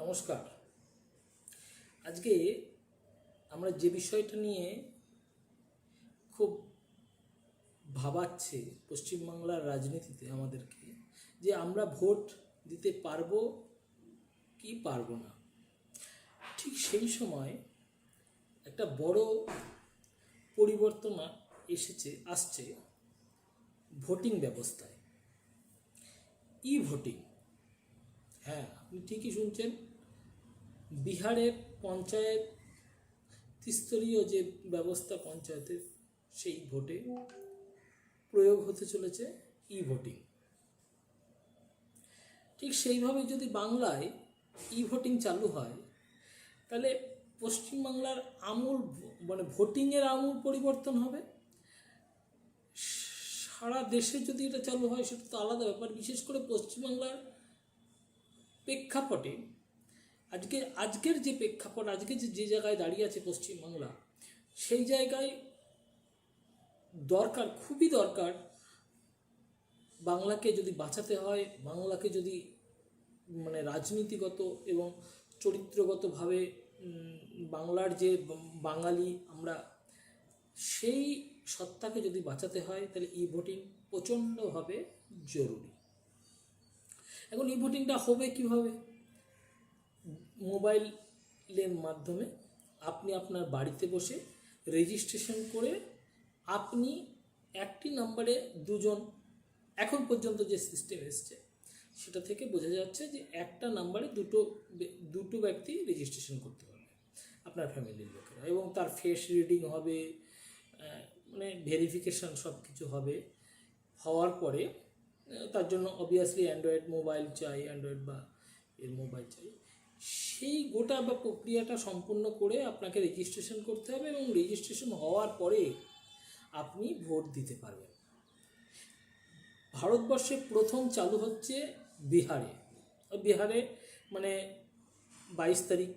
নমস্কার। আজকে আমরা যে বিষয়টা নিয়ে খুব ভাবাচ্ছে পশ্চিমবাংলার রাজনীতিতে আমাদেরকে, যে আমরা ভোট দিতে পারব কি পারব না, ঠিক সেই সময় একটা বড় পরিবর্তন এসেছে, আসছে ভোটিং ব্যবস্থায়। ই ভোটিং হ্যাঁ ঠিকই শুনছেন। বিহারের পঞ্চায়েত, ত্রিস্তরীয় যে ব্যবস্থা পঞ্চায়েতের সেই ভোটে প্রয়োগ হতে চলেছে ই ভোটিং ঠিক সেইভাবে যদি বাংলায় ই ভোটিং চালু হয়, তাহলে পশ্চিমবাংলার আমূল মানে ভোটিংয়ের আমূল পরিবর্তন হবে। সারা দেশে যদি এটা চালু হয়, সেটা তো আলাদা ব্যাপার। বিশেষ করে পশ্চিমবাংলার প্রেক্ষাপটে, আজকে, আজকের যে প্রেক্ষাপট, আজকে যে যে জায়গায় দাঁড়িয়ে আছে পশ্চিমবাংলা, সেই জায়গায় দরকার, খুবই দরকার বাংলাকে যদি বাঁচাতে হয়, বাংলাকে যদি মানে রাজনীতিগত এবং চরিত্রগতভাবে বাংলার যে বাঙালি আমরা, সেই সত্তাকে যদি বাঁচাতে হয়, তাহলে ই ভোটিং প্রচণ্ডভাবে জরুরি। এখন ই ভোটিংটা হবে কীভাবে? মোবাইলের মাধ্যমে আপনি আপনার বাড়িতে বসে রেজিস্ট্রেশন করে আপনি একটি নাম্বারে দুজন এখন পর্যন্ত যে সিস্টেম এসছে, সেটা থেকে বোঝা যাচ্ছে যে একটা নাম্বারে দুটো দুটো ব্যক্তি রেজিস্ট্রেশন করতে পারবে আপনার ফ্যামিলির লোকেরা এবং তার ফেস রিডিং হবে মানে ভেরিফিকেশান সব কিছু হবে। হওয়ার পরে তার জন্য অবভিয়াসলি অ্যান্ড্রয়েড মোবাইল চাই অ্যান্ড্রয়েড বা এর মোবাইল চাই। সেই গোটা বা প্রক্রিয়াটা সম্পূর্ণ করে আপনাকে রেজিস্ট্রেশন করতে হবে এবং রেজিস্ট্রেশন হওয়ার পরে আপনি ভোট দিতে পারবেন। ভারতবর্ষে প্রথম চালু হচ্ছে বিহারে। বিহারে মানে বাইশ তারিখ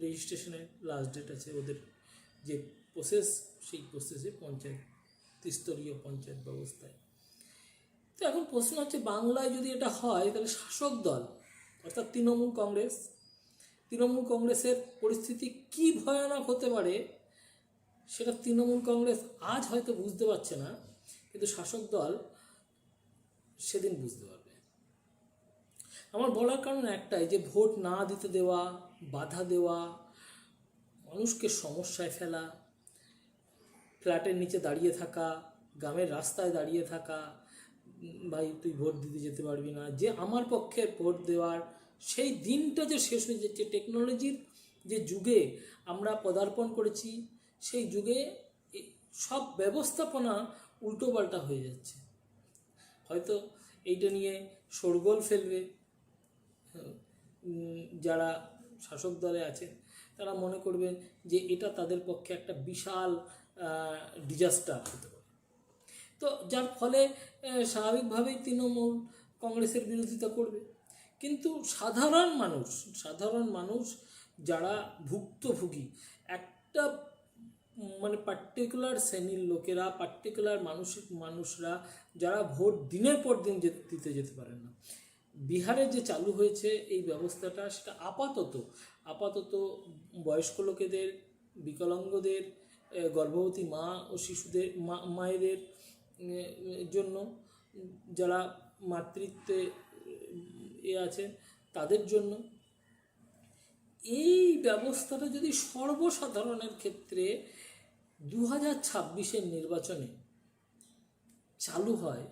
রেজিস্ট্রেশনের লাস্ট ডেট আছে। ওদের যে প্রসেস সেই প্রসেসে পঞ্চায়েত ত্রিস্তরীয় পঞ্চায়েত ব্যবস্থায়। তো এখন প্রশ্ন হচ্ছে, বাংলায় যদি এটা হয়, তাহলে শাসক দল, অর্থাৎ তৃণমূল কংগ্রেস, তৃণমূল কংগ্রেসের পরিস্থিতি কি ভয়ানক হতে পারে, সেটা তৃণমূল কংগ্রেস আজ হয়তো বুঝতে পারছে না, কিন্তু শাসক দল সেদিন বুঝতে পারবে। আমার বলার কারণ একটাই, যে ভোট না দিতে দেওয়া, বাধা দেওয়া, মানুষকে সমস্যায় ফেলা ফ্ল্যাটের নিচে দাঁড়িয়ে থাকা, গ্রামের রাস্তায় দাঁড়িয়ে থাকা ভাই তুই ভোট দিতে যেতে পারবি না। যে আমার পক্ষে ভোট দেওয়ার সেই দিনটা যে শেষ হয়ে যাচ্ছে টেকনোলজির যে যুগে আমরা পদার্পণ করেছি, সেই যুগে সব ব্যবস্থাপনা উল্টোপাল্টা হয়ে যাচ্ছে। হয়তো এইটা নিয়ে শোরগোল ফেলবে যারা শাসক দলে আছেন, তারা মনে করবেন যে এটা তাদের পক্ষে একটা বিশাল ডিজাস্টার হতে পারে। তো যার ফলে স্বাভাবিকভাবেই তৃণমূল কংগ্রেসের বিরোধিতা করবে। কিন্তু সাধারণ মানুষ সাধারণ মানুষ যারা ভুক্তভোগী, একটা মানে পার্টিকুলার শ্রেণির লোকেরা পার্টিকুলার মানসিক মানুষরা যারা ভোট দিনের পর দিন দিতে যেতে পারেন না। বিহারে যে চালু হয়েছে এই ব্যবস্থাটা, সেটা আপাতত আপাতত বয়স্ক লোকেদের, বিকলাঙ্গদের গর্ভবতী মা ও শিশুদের, মা, মায়েদের জন্য যারা মাতৃত্বে, এ আছেন, তাদের জন্য এই ব্যবস্থাটা যদি সর্বসাধারণের ক্ষেত্রে দু হাজার ছাব্বিশের নির্বাচনে চালু হয়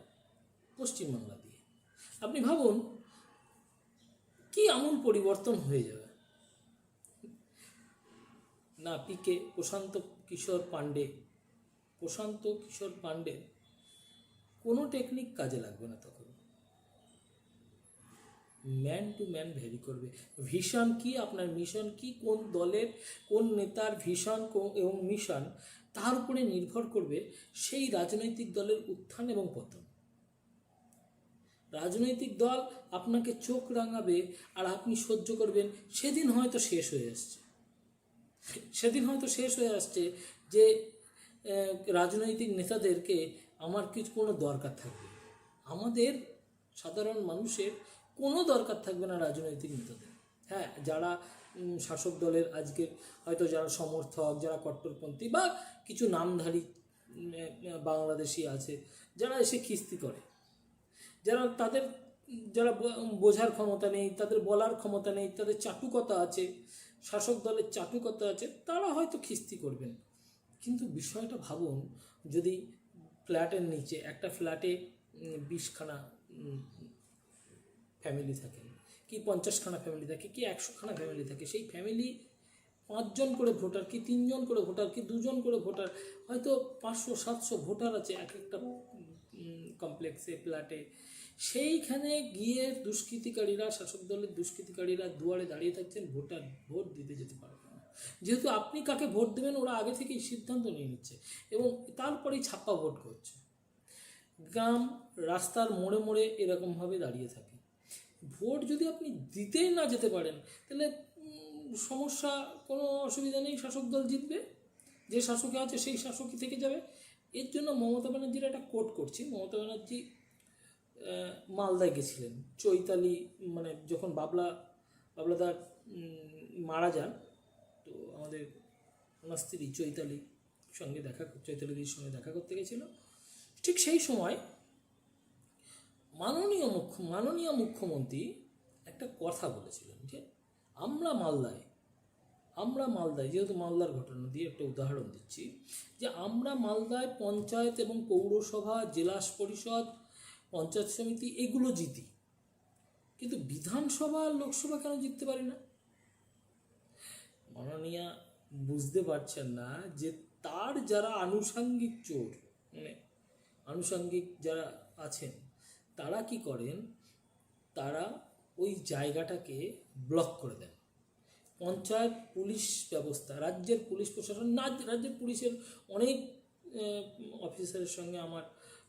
পশ্চিমবাংলা দিয়ে, আপনি ভাবুন কি আমূল পরিবর্তন হয়ে যাবে? না পিকে প্রশান্ত কিশোর পাণ্ডে, প্রশান্ত কিশোর পাণ্ডে, কোনো টেকনিক কাজে লাগবে না তখন। ম্যান টু ম্যান ভ্যারি করবে। ভিশন কি, আপনার মিশন কি, কোন দলের, কোন নেতার ভিশন এবং মিশন তার উপরে নির্ভর করবে সেই রাজনৈতিক দলের উত্থান এবং পতন। রাজনৈতিক দল আপনাকে চোখ রাঙাবে আর আপনি সহ্য করবেন, সেদিন হয়তো শেষ হয়ে আসছে। সেদিন হয়তো শেষ হয়ে আসছে যে রাজনৈতিক নেতাদেরকে আমার কিছু কোনো দরকার থাকবে। আমাদের সাধারণ মানুষের কোনো দরকার থাকবে না রাজনৈতিক নেতাদের। হ্যাঁ যারা শাসক দলের আজকে হয়তো যারা সমর্থক, যারা কট্টরপন্থী বা কিছু নামধারী বাংলাদেশি আছে, যারা এসে খিস্তি করে। যারা তাদের, যারা বোঝার ক্ষমতা নেই, তাদের বলার ক্ষমতা নেই, তাদের চাটুকতা আছে শাসক দলের চাটুকতা আছে, তারা হয়তো খিস্তি করবেন। কিন্তু বিষয়টা ভাবুন, যদি ফ্ল্যাটের নিচে, একটা ফ্ল্যাটে বিশখানা ফ্যামিলি থাকে, কি পঞ্চাশখানা ফ্যামিলি থাকে, কি একশোখানা ফ্যামিলি থাকে, সেই ফ্যামিলি পাঁচজন করে ভোটার, কি তিনজন করে ভোটার, কি দুজন করে ভোটার, হয়তো পাঁচশো, সাতশো ভোটার আছে এক একটা কমপ্লেক্সে ফ্ল্যাটে সেইখানে গিয়ে দুষ্কৃতিকারীরা, শাসক দলের দুষ্কৃতিকারীরা দুয়ারে দাঁড়িয়ে থাকছেন, ভোটার ভোট দিতে যেতে পারবে না। যেহেতু আপনি কাকে ভোট দেবেন, ওরা আগে থেকেই সিদ্ধান্ত নিয়ে নিচ্ছে এবং তারপরেই ছাপ্পা ভোট করছে। গ্রাম, রাস্তার মোড়ে মোড়ে এরকমভাবে দাঁড়িয়ে থাকে। ভোট যদি আপনি দিতেই না যেতে পারেন, তাহলে সমস্যা, কোনো অসুবিধা নেই, শাসক দল জিতবে। যে শাসকে আছে, সেই শাসকই থেকে যাবে। এর জন্য মমতা ব্যানার্জির একটা কোট করছি। মমতা ব্যানার্জি মালদায় গেছিলেন। চৈতালি মানে যখন বাবলা বাবলাদার মারা যান, তো আমাদের ওনার স্ত্রী চৈতালি সঙ্গে দেখা চৈতালিদির সঙ্গে দেখা করতে গেছিল। ঠিক সেই সময় মাননীয় মুখ্য, মাননীয় মুখ্যমন্ত্রী একটা কথা বলেছিলেন যে, আমরা মালদায় আমরা মালদায়, যেহেতু মালদার ঘটনা দিয়ে একটা উদাহরণ দিচ্ছি, যে আমরা মালদায় পঞ্চায়েত এবং পৌরসভা, জেলা পরিষদ পঞ্চায়েত সমিতি, এগুলো জিতি। কিন্তু বিধানসভা, লোকসভা কেন জিততে পারি না? মাননীয়া বুঝতে পারছেন না যে তার যারা আনুষাঙ্গিক চোর মানে আনুষাঙ্গিক যারা আছেন, তারা কি করেন? তারা ওই জায়গাটাকে ব্লক করে দেন। পঞ্চায়েত, পুলিশ ব্যবস্থা, রাজ্যের পুলিশ প্রশাসন না রাজ্যের পুলিশের অনেক অফিসারের সঙ্গে আমার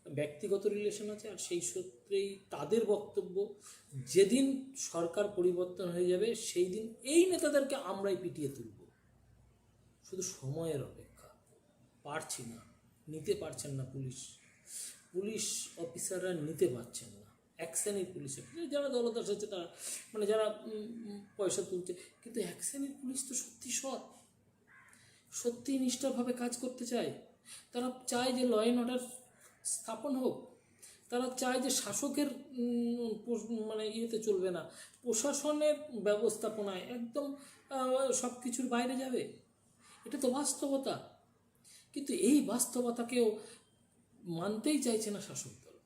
ব্যক্তিগত রিলেশন আছে আর সেই সূত্রেই তাদের বক্তব্য। যেদিন সরকার পরিবর্তন হয়ে যাবে, সেই দিন এই নেতাদেরকে আমরাই পিটিয়ে তুলব। শুধু সময়ের অপেক্ষা। পারছি না। নিতে পারছেন না পুলিশ। পুলিশ অফিসাররা নিতে পারছেন না। এক শ্রেণির পুলিশ অফিসার। যারা দলদাস আছে তারা মানে যারা পয়সা তুলছে। কিন্তু এক শ্রেণির পুলিশ তো সত্যি সৎ। সত্যি নিষ্ঠাভাবে কাজ করতে চায়। তারা চায় যে ল অ্যান্ড অর্ডার স্থাপন হোক, তারা চায় যে শাসকের মানে ইয়েতে চলবে না। প্রশাসনের ব্যবস্থাপনায় একদম সব কিছুর বাইরে যাবে। এটা তো বাস্তবতা। কিন্তু এই বাস্তবতাকেও মানতেই চাইছে না শাসক দল।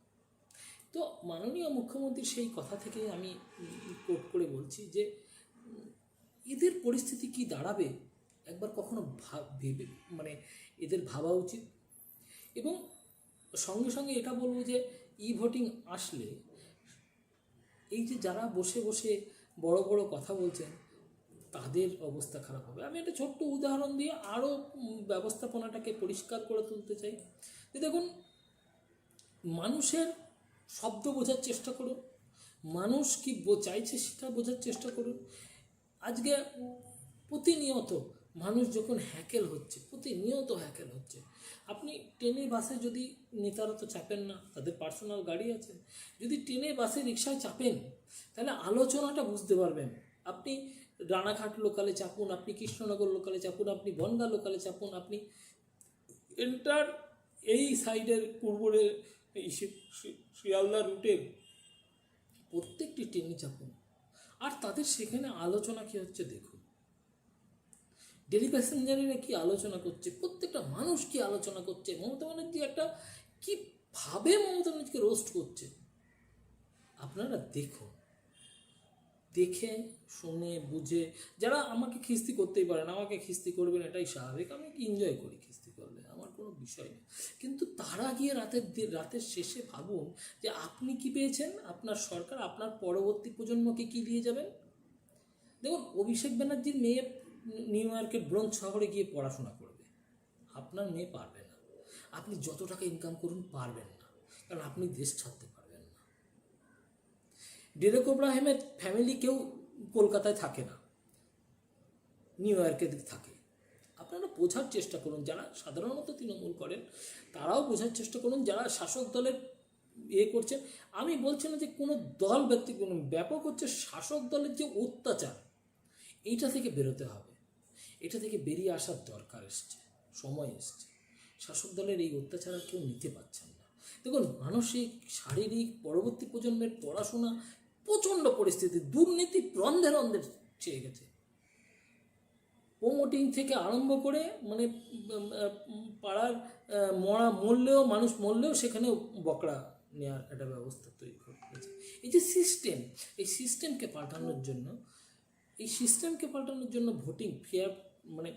তো মাননীয় মুখ্যমন্ত্রীর সেই কথা থেকে আমি কোট করে বলছি যে, এদের পরিস্থিতি কি দাঁড়াবে একবার কখনো ভেবে মানে এদের ভাবা উচিত। এবং সঙ্গে সঙ্গে এটা বলব যে ই ভোটিং আসলে এই যে যারা বসে বসে বড় বড় কথা বলছেন, তাদের অবস্থা খারাপ হবে। আমি একটা ছোট্ট উদাহরণ দিয়ে আরও ব্যবস্থাপনাটাকে পরিষ্কার করে তুলতে চাই। যে দেখুন, মানুষের শব্দ বোঝার চেষ্টা করুন। মানুষ কি চাইছে সেটা বোঝার চেষ্টা করুন। আজকে প্রতিনিয়ত মানুষ যখন হ্যাকেল হচ্ছে, প্রতিনিয়ত হ্যাকেল হচ্ছে। আপনি ট্রেনে, বাসে যদি নেতারা তো চাপেন না, তাদের পার্সোনাল গাড়ি আছে, যদি ট্রেনে, বাসে, রিক্সায় চাপেন, তাহলে আলোচনাটা বুঝতে পারবেন। আপনি রানাঘাট লোকালে চাপুন, আপনি কৃষ্ণনগর লোকালে চাপুন, আপনি বনগা লোকালে চাপুন, আপনি এন্টার এই সাইডের পূর্বরে শিয়ালদা রুটের প্রত্যেকটি ট্রেনে চাপুন। আর তাদের সেখানে আলোচনা কি হচ্ছে দেখুন। ডেলি প্যাসেঞ্জারেরা কি আলোচনা করছে? প্রত্যেকটা মানুষ কি আলোচনা করছে? মমতা ব্যানার্জি একটা কি ভাবে মমতা ব্যানার্জিকে রোস্ট করছে? আপনারা দেখুন, দেখে, শুনে, বুঝে, যারা আমাকে খিস্তি করতেই পারেন, আমাকে খিস্তি করবেন, এটাই স্বাভাবিক। আমি এনজয় করি খিস্তি করলে? আমার কোনো বিষয় নেই। কিন্তু তারা গিয়ে রাতের রাতের শেষে ভাবুন যে আপনি কি পেয়েছেন? আপনার সরকার, আপনার পরবর্তী প্রজন্মকে কি দিয়ে যাবেন? দেখুন, অভিষেক ব্যানার্জির মেয়ে নিউ ইয়র্কের ব্রোঞ্জ শহরে গিয়ে পড়াশোনা করবে। আপনার মেয়ে পারবে না। আপনি যত টাকা ইনকাম করুন পারবেন না। কারণ আপনি দেশ ছাড়তে পারবেন না। ডেরেক ওব্রাহিমের ফ্যামিলি কেউ কলকাতায় থাকে না। নিউ ইয়র্কে থাকে। আপনারা বোঝার চেষ্টা করুন। যারা সাধারণত তৃণমূল করেন, তারাও বোঝার চেষ্টা করুন। যারা শাসক দলের ইয়ে করছে আমি বলছি না যে কোনো দল ব্যক্তি কোনো ব্যাপক হচ্ছে শাসক দলের যে অত্যাচার, এইটা থেকে বেরোতে হবে। এটা থেকে বেরিয়ে আসার দরকার এসছে, সময় এসছে। শাসক দলের এই অত্যাচার আর কেউ নিতে পারছেন না। দেখুন, মানসিক, শারীরিক, পরবর্তী প্রজন্মের পড়াশোনা প্রচণ্ড পরিস্থিতি, দুর্নীতি রন্ধে রন্ধে চেয়ে গেছে। প্রমোটিং থেকে আরম্ভ করে মানে পাড়ার মরা মরলেও, মানুষ মরলেও সেখানে বকরা নেওয়ার একটা ব্যবস্থা তৈরি করে দিয়েছে এই যে সিস্টেম এই সিস্টেমকে পাল্টানোর জন্য এই সিস্টেমকে পাল্টানোর জন্য ভোটিং ফেয়ার মানে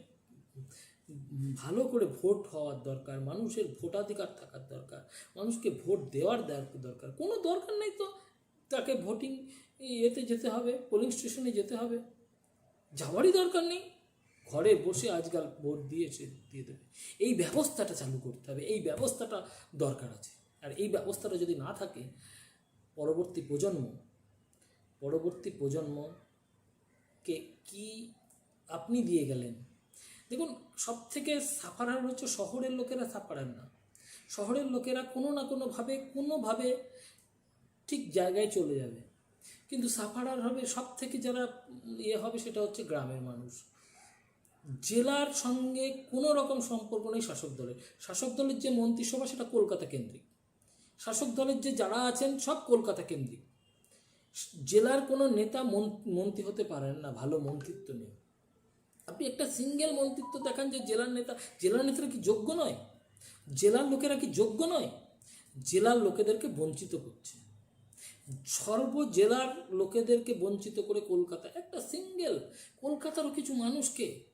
ভালো করে ভোট হওয়ার দরকার, মানুষের ভোটাধিকার থাকার দরকার, মানুষকে ভোট দেওয়ার দরকার। কোনো দরকার নেই তো, তাকে ভোটিং এতে যেতে হবে পোলিং স্টেশনে যেতে হবে। যাওয়ারই দরকার নেই। ঘরে বসে আজকাল ভোট দিয়ে সে দিয়ে দেবে। এই ব্যবস্থাটা চালু করতে হবে, এই ব্যবস্থাটা দরকার আছে। আর এই ব্যবস্থাটা যদি না থাকে, পরবর্তী প্রজন্ম, পরবর্তী প্রজন্মকে কি আপনি দিয়ে গেলেন? দেখুন সব থেকে সাফারার হচ্ছে শহরের লোকেরা সাফারার না। শহরের লোকেরা কোনো না কোনোভাবে কোনোভাবে ঠিক জায়গায় চলে যাবে। কিন্তু সাফারার হবে সব থেকে যারা ইয়ে হবে সেটা হচ্ছে গ্রামের মানুষ। জেলার সঙ্গে কোনো রকম সম্পর্ক নেই শাসক দলের। শাসক দলের যে মন্ত্রিসভা, সেটা কলকাতা কেন্দ্রিক। শাসক দলের যে যারা আছেন, সব কলকাতা কেন্দ্রিক। জেলার কোনো নেতা মন- মন্ত্রী হতে পারেন না, ভালো মন্ত্রিত্ব নেই। আপনি একটা সিঙ্গেল মন্ত্রিত্ব দেখান যে জেলার নেতা, জেলার নেতারা কি যোগ্য নয়? জেলার লোকেরা কি যোগ্য নয়? জেলার লোকেদেরকে বঞ্চিত করছে। সর্ব জেলার লোকেদেরকে বঞ্চিত করে কলকাতা, একটা সিঙ্গেল কলকাতারও কিছু মানুষকে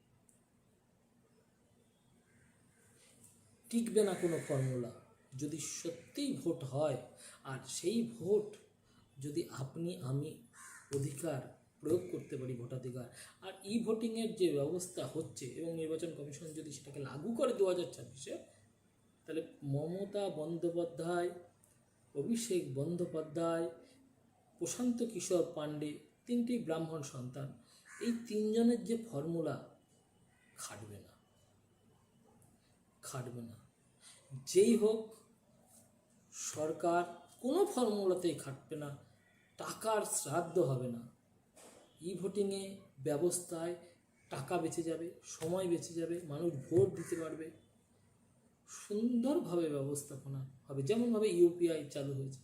টিকবে না কোনো ফর্মুলা যদি সত্যিই ভোট হয়, আর সেই ভোট যদি আপনি, আমি অধিকার প্রয়োগ করতে পারি ভোটাধিকার, আর ই ভোটিংয়ের যে ব্যবস্থা হচ্ছে এবং নির্বাচন কমিশন যদি সেটাকে লাগু করে দু হাজার ছাব্বিশে, তাহলে মমতা বন্দ্যোপাধ্যায়, অভিষেক বন্দ্যোপাধ্যায়, প্রশান্ত কিশোর পাণ্ডে তিনটি ব্রাহ্মণ সন্তান, এই তিনজনের যে ফর্মুলা খাটবে না। খাটবে না। যেই হোক, সরকার কোনো ফর্মুলাতেই খাটবে না। টাকার শ্রাদ্ধ হবে না। ই ভোটিংয়ে ব্যবস্থায় টাকা বেঁচে যাবে, সময় বেঁচে যাবে, মানুষ ভোট দিতে পারবে। সুন্দরভাবে ব্যবস্থাপনা হবে, যেমনভাবে ইউপিআই চালু হয়েছে।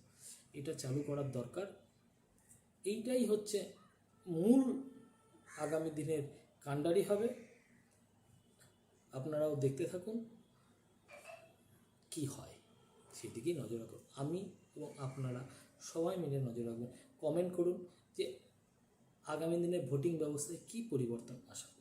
এটা চালু করার দরকার। এইটাই হচ্ছে মূল আগামী দিনের কাণ্ডারি হবে। আপনারাও দেখতে থাকুন কি হয়। সেদিকেই নজর রাখুন। আমি এবং আপনারা সবাই মিলে নজর রাখবেন। কমেন্ট করুন যে আগামী দিনের ভোটিং ব্যবস্থায় কী পরিবর্তন করছেন